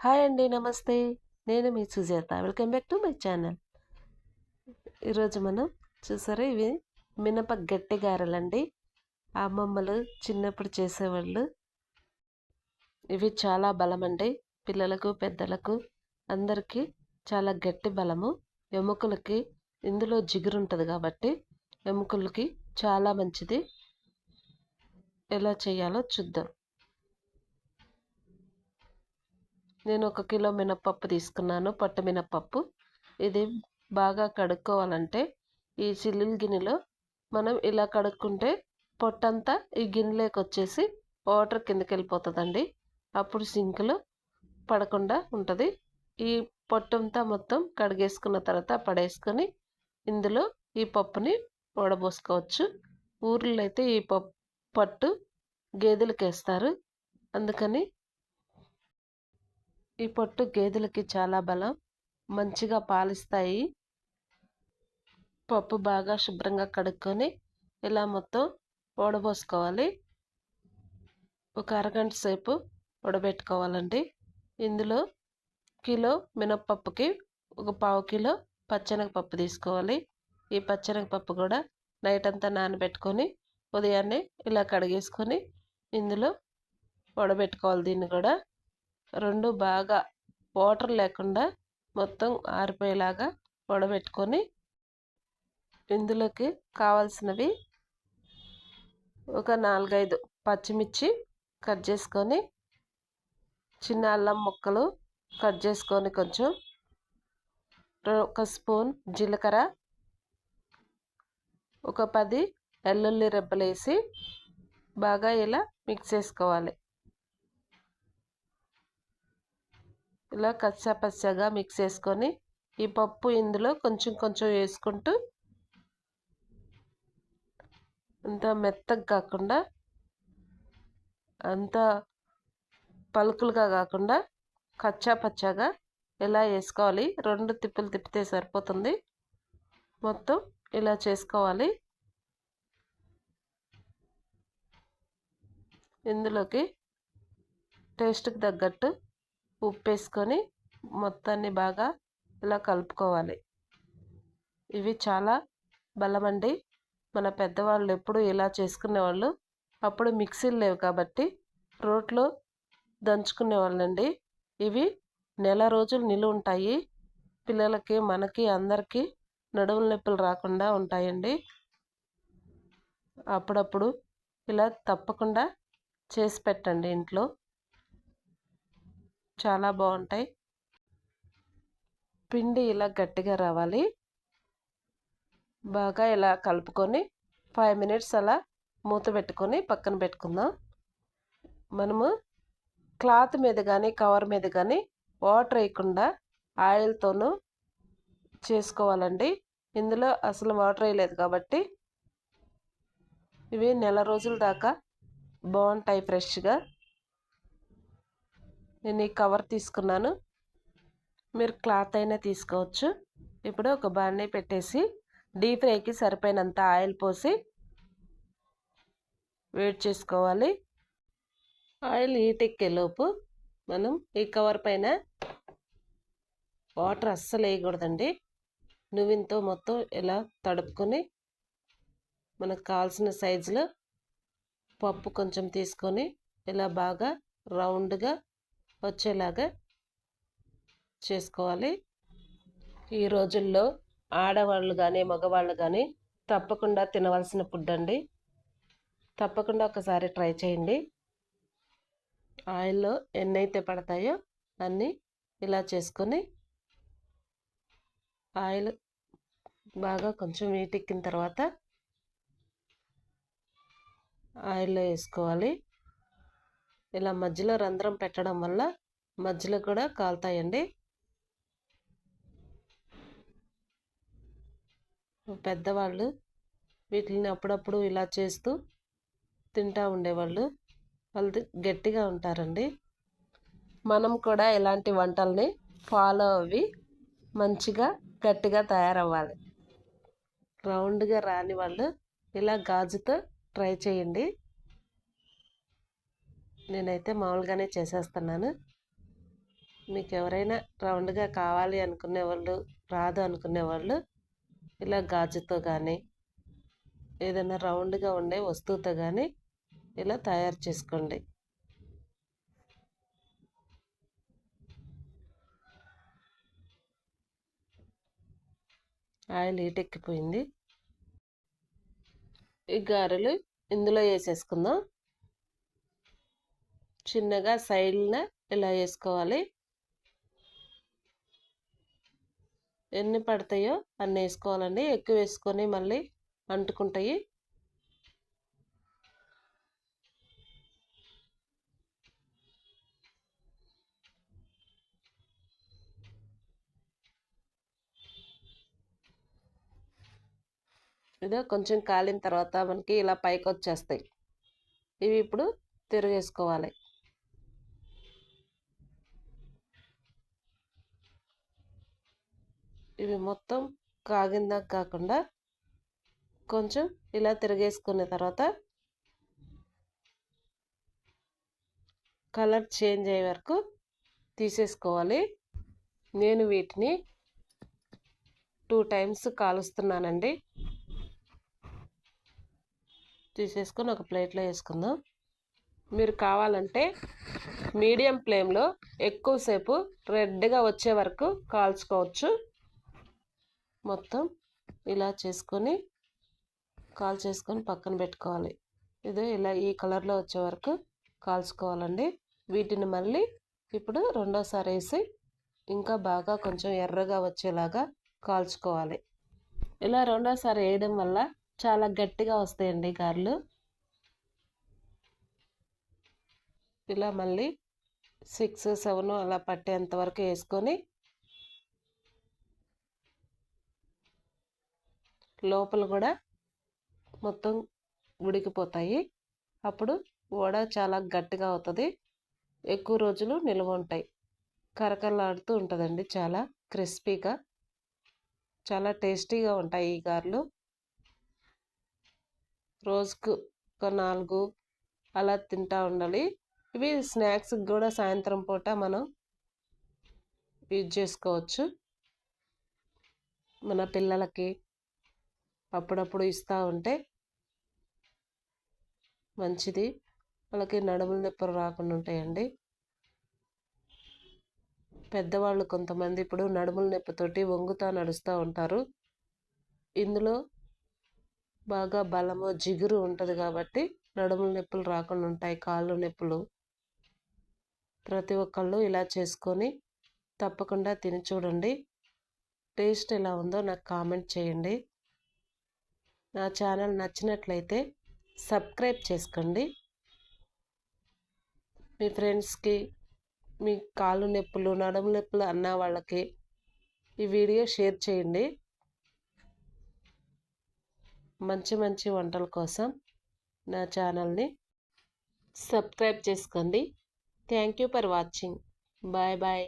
Hi అండి నమస్తే. నేను మీ Sujatha. Welcome back to my channel. ఈరోజు మనం చూసారా ఇవి మినప గట్టి గారెలండి అమ్మమ్మలు చిన్నప్పుడు చేసేవాళ్ళు. ఇవి చాలా బలం అండి పిల్లలకు పెద్దలకు అందరికీ చాలా గట్టి బలము. ఎముకలకి ఇందులో జిగురు ఉంటుంది కాబట్టి ఎముకలకి చాలా మంచిది. ఎలా చేయాలో చూద్దాం. నేను ఒక కిలో మినప్పప్పు తీసుకున్నాను పట్టు మినప్పప్పు. ఇది బాగా కడుక్కోవాలంటే ఈ సిల్లుల గిన్నెలో మనం ఇలా కడుక్కుంటే పొట్టంతా ఈ గిన్నెలోకి వచ్చేసి వాటర్ కిందకి వెళ్ళిపోతుందండి అప్పుడు సింక్లో పడకుండా ఉంటుంది. ఈ పొట్టంతా మొత్తం కడిగేసుకున్న తర్వాత పడేసుకొని ఇందులో ఈ పప్పుని వడబోసుకోవచ్చు. ఊర్లో అయితే ఈ పప్పు పట్టు గేదెలకు వేస్తారు అందుకని ఈ పొట్టు గేదెలకి చాలా బలం మంచిగా పాలిస్తాయి. పప్పు బాగా శుభ్రంగా కడుక్కొని ఇలా మొత్తం వడబోసుకోవాలి. ఒక అరగంట సేపు ఉడబెట్టుకోవాలండి ఇందులో కిలో మినప్పప్పుకి ఒక పావు కిలో పచ్చనగపప్పు తీసుకోవాలి. ఈ పచ్చనగపప్పు కూడా నైట్ అంతా నానబెట్టుకొని ఉదయాన్నే ఇలా కడిగేసుకొని ఇందులో వడబెట్టుకోవాలి. దీన్ని కూడా రెండు బాగా వాటర్ లేకుండా మొత్తం ఆరిపోయేలాగా వడబెట్టుకొని ఇందులోకి కావాల్సినవి ఒక నాలుగైదు పచ్చిమిర్చి కట్ చేసుకొని చిన్న అల్లం ముక్కలు కట్ చేసుకొని కొంచెం ఒక స్పూన్ జీలకర్ర ఒక పది వెల్లుల్లి రెబ్బలు వేసి బాగా ఇలా మిక్స్ చేసుకోవాలి. ఇలా కచ్చా పచ్చగా మిక్స్ చేసుకొని ఈ పప్పు ఇందులో కొంచెం కొంచెం వేసుకుంటూ అంత మెత్తగా కాకుండా అంత పలుకులుగా కాకుండా కచ్చా పచ్చగా ఇలా వేసుకోవాలి రెండు తిప్పులు తిప్పితే సరిపోతుంది. మొత్తం ఇలా చేసుకోవాలి. ఇందులోకి టేస్ట్కి తగ్గట్టు ఉప్పు వేసుకొని మొత్తాన్ని బాగా ఇలా కలుపుకోవాలి. ఇవి చాలా బలమండి. మన పెద్దవాళ్ళు ఎప్పుడు ఇలా చేసుకునేవాళ్ళు. అప్పుడు మిక్సీలు లేవు కాబట్టి రోట్లో దంచుకునేవాళ్ళండి. ఇవి నెల రోజులు నిలువ ఉంటాయి. పిల్లలకి మనకి అందరికీ నడువుల నొప్పులు రాకుండా ఉంటాయండి. అప్పుడప్పుడు ఇలా తప్పకుండా చేసి పెట్టండి ఇంట్లో. చాలా బాగుంటాయి. పిండి ఇలా గట్టిగా రావాలి. బాగా ఇలా కలుపుకొని ఫైవ్ మినిట్స్ అలా మూత పెట్టుకొని పక్కన పెట్టుకుందాం. మనము క్లాత్ మీద కానీ కవర్ మీద కానీ వాటర్ వేయకుండా ఆయిల్తోనూ చేసుకోవాలండి. ఇందులో అసలు వాటర్ వేయలేదు కాబట్టి ఇవి నెల రోజుల దాకా బాగుంటాయి ఫ్రెష్గా. నేను ఈ కవర్ తీసుకున్నాను. మీరు క్లాత్ అయినా తీసుకోవచ్చు. ఇప్పుడు ఒక బాణీ పెట్టేసి డీప్ ఫ్రైకి సరిపోయినంత ఆయిల్ పోసి వేడి చేసుకోవాలి. ఆయిల్ హీట్ ఎక్కేలోపు మనం ఈ కవర్ పైన వాటర్ అస్సలు వేయకూడదండి. నువ్వుతో మొత్తం ఇలా తడుపుకొని మనకు కావాల్సిన సైజులో పప్పు కొంచెం తీసుకొని ఇలా బాగా రౌండ్గా వచ్చేలాగా చేసుకోవాలి. ఈ రోజుల్లో ఆడవాళ్ళు కానీ మగవాళ్ళు కానీ తప్పకుండా తినవలసిన ఫుడ్ అండి. తప్పకుండా ఒకసారి ట్రై చేయండి. ఆయిల్లో ఎన్ని అయితే పడతాయో అన్నీ ఇలా చేసుకొని ఆయిల్ బాగా కొంచెం వీటెక్కిన తర్వాత ఆయిల్లో వేసుకోవాలి. ఇలా మధ్యలో రంధ్రం పెట్టడం వల్ల మధ్యలో కూడా కాలుతాయండి. పెద్దవాళ్ళు వీటిని అప్పుడప్పుడు ఇలా చేస్తూ తింటూ ఉండేవాళ్ళు. వాళ్ళు గట్టిగా ఉంటారండి. మనం కూడా ఇలాంటి వంటల్ని ఫాలో అవి మంచిగా గట్టిగా తయారవ్వాలి. రౌండ్గా రాని వాళ్ళు ఇలా గాజుతో ట్రై చేయండి. నేనైతే మామూలుగానే చేసేస్తున్నాను. మీకు ఎవరైనా రౌండ్గా కావాలి అనుకునే వాళ్ళు రాదు అనుకునే వాళ్ళు ఇలా గాజుతో కానీ ఏదైనా రౌండ్గా ఉండే వస్తువుతో కానీ ఇలా తయారు చేసుకోండి. ఆయిల్ ఎక్కిపోయింది ఈ గారెలు ఇందులో వేసేసుకుందాం. చిన్నగా సైడ్న ఇలా వేసుకోవాలి? ఎన్ని పడతాయో అన్ని వేసుకోవాలండి. ఎక్కువ వేసుకొని మళ్ళీ అంటుకుంటాయి. ఇదో కొంచెం కాలిన తర్వాత మనకి ఇలా పైకి వచ్చేస్తాయి ఇవి ఇప్పుడు తిరిగేసుకోవాలి. ఇవి మొత్తం కాగిందాక కాకుండా కొంచెం ఇలా తిరిగేసుకున్న తర్వాత కలర్ చేంజ్ అయ్యే వరకు తీసేసుకోవాలి. నేను వీటిని టూ టైమ్స్ కాలుస్తున్నానండి. తీసేసుకొని ఒక ప్లేట్లో వేసుకుందాం. మీరు కావాలంటే మీడియం ఫ్లేమ్లో ఎక్కువసేపు రెడ్గా వచ్చే వరకు కాల్చుకోవచ్చు. మొత్తం ఇలా చేసుకొని కాల్ చేసుకొని పక్కన పెట్టుకోవాలి. ఇది ఇలా ఈ కలర్లో వచ్చే వరకు కాల్చుకోవాలండి. వీటిని మళ్ళీ ఇప్పుడు రెండోసారి వేసి ఇంకా బాగా కొంచెం ఎర్రగా వచ్చేలాగా కాల్చుకోవాలి. ఇలా రెండోసారి వేయడం వల్ల చాలా గట్టిగా వస్తాయండి గారెలు. ఇలా మళ్ళీ సిక్స్ సెవెన్ అలా పట్టేంత వరకు వేసుకొని లోపల కూడా మొత్తం ఉడికిపోతాయి. అప్పుడు వడ చాలా గట్టిగా అవుతుంది. ఎక్కువ రోజులు నిల్వ ఉంటాయి. కరకరలాడుతూ ఉంటుందండి చాలా క్రిస్పీగా. చాలా టేస్టీగా ఉంటాయి ఈ గారెలు. రోజుకు ఒక నాలుగు అలా తింటూ ఉండాలి. ఇవి స్నాక్స్కి కూడా సాయంత్రం పూట మనం యూజ్ చేసుకోవచ్చు. మన పిల్లలకి అప్పుడప్పుడు ఇస్తూ ఉంటే మంచిది. వాళ్ళకి నడుముల నొప్పులు రాకుండా ఉంటాయండి. పెద్దవాళ్ళు కొంతమంది ఇప్పుడు నడుముల నొప్పితోటి వంగుతూ నడుస్తూ ఉంటారు. ఇందులో బాగా బలము జిగురు ఉంటుంది కాబట్టి నడుముల నొప్పులు రాకుండా ఉంటాయి. కాళ్ళు నొప్పులు ప్రతి ఒక్కళ్ళు ఇలా చేసుకొని తప్పకుండా తిని చూడండి. టేస్ట్ ఎలా ఉందో నాకు కామెంట్ చేయండి. నా ఛానల్ నచ్చినట్లయితే సబ్స్క్రైబ్ చేసుకోండి. మీ ఫ్రెండ్స్కి మీ కాళ్ళు నొప్పులు నడుము నొప్పులు అన్న వాళ్ళకి ఈ వీడియో షేర్ చేయండి. మంచి మంచి వంటల కోసం నా ఛానల్ని సబ్స్క్రైబ్ చేసుకోండి. Thank you for watching. Bye bye.